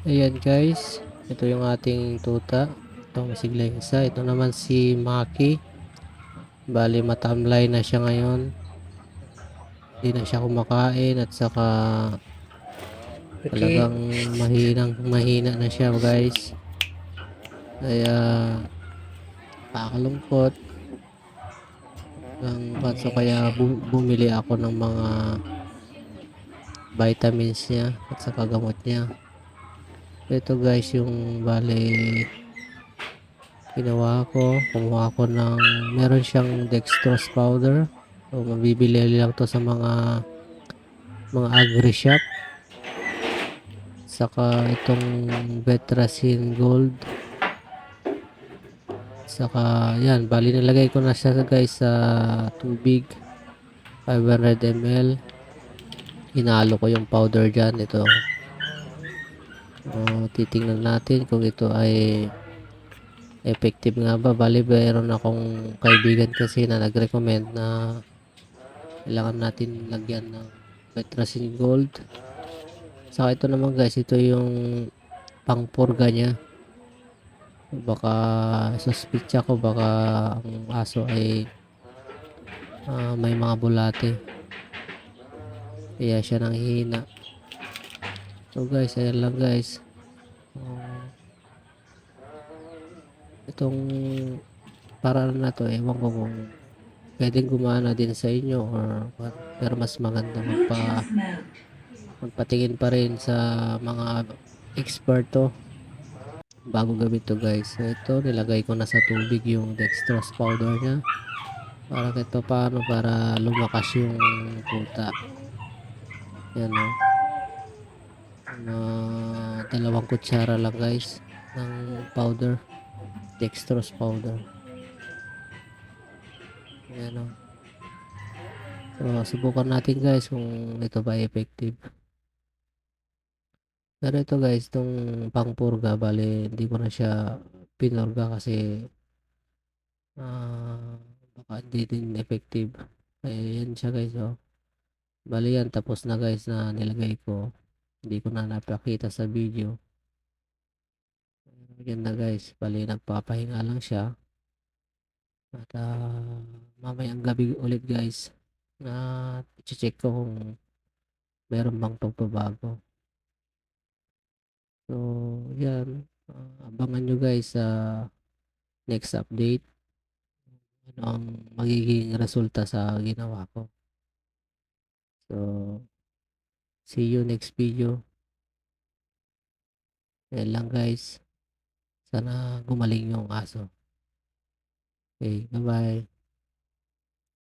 Ayan guys, ito yung ating tuta. Itong masigla yung isa. Ito naman si Maki. Bali matamlay na siya ngayon. Hindi na siya kumakain at saka talagang mahinang mahina na siya guys. Kaya nakakalungkot. Ang kaso kaya bu- bumili ako ng mga vitamins niya at saka gamot niya. Ito guys yung bali ginawa ko. Kumuha ko ng meron siyang dextrose powder. So mabibili lang to sa mga mga agri shop. Saka itong Betracin Gold. Saka yan, bali nilagay ko na siya guys sa tubig. 500 ml. Hinalo ko yung powder dyan. Ito. Oh, titingnan natin kung ito ay effective nga ba. Bali, meron akong kaibigan kasi na nag-recommend na kailangan natin lagyan ng Betracin Gold. Saka ito naman guys, ito yung pangpurga niya. Baka suspitya ko baka ang aso ay ah, may mga bulate. Kaya siya nang hihina. So guys, ayan lang guys. Ah, itong paraan na to, ewan ko kung pwedeng gumana din sa inyo or. Pero mas maganda magpa magpatingin pa rin sa mga eksperto bago gawin to guys. So ito, nilagay ko na sa tubig yung dextrose powder niya. Para pa paano para lumakas yung puta. Yan o. Na dalawang kutsara lang guys ng powder. Dextrose powder. Yan o. So, subukan natin guys kung ito ba effective. Pero ito guys, itong pangpurga, bali, hindi ko na siya pinurga kasi ah baka hindi din effective. Kaya siya guys, oh. Bali yan, tapos na guys na nilagay ko. Hindi ko na napakita sa video. Yan na guys, bali nagpapahinga lang siya. At ah, mamayang gabi ulit guys na i-check ko kung meron bang pagbabago. So, yan. Ah, abangan nyo guys sa next update. Ano ang magiging resulta sa ginawa ko. So, see you next video. Yan lang guys. Sana gumaling yung aso. Okay, bye-bye.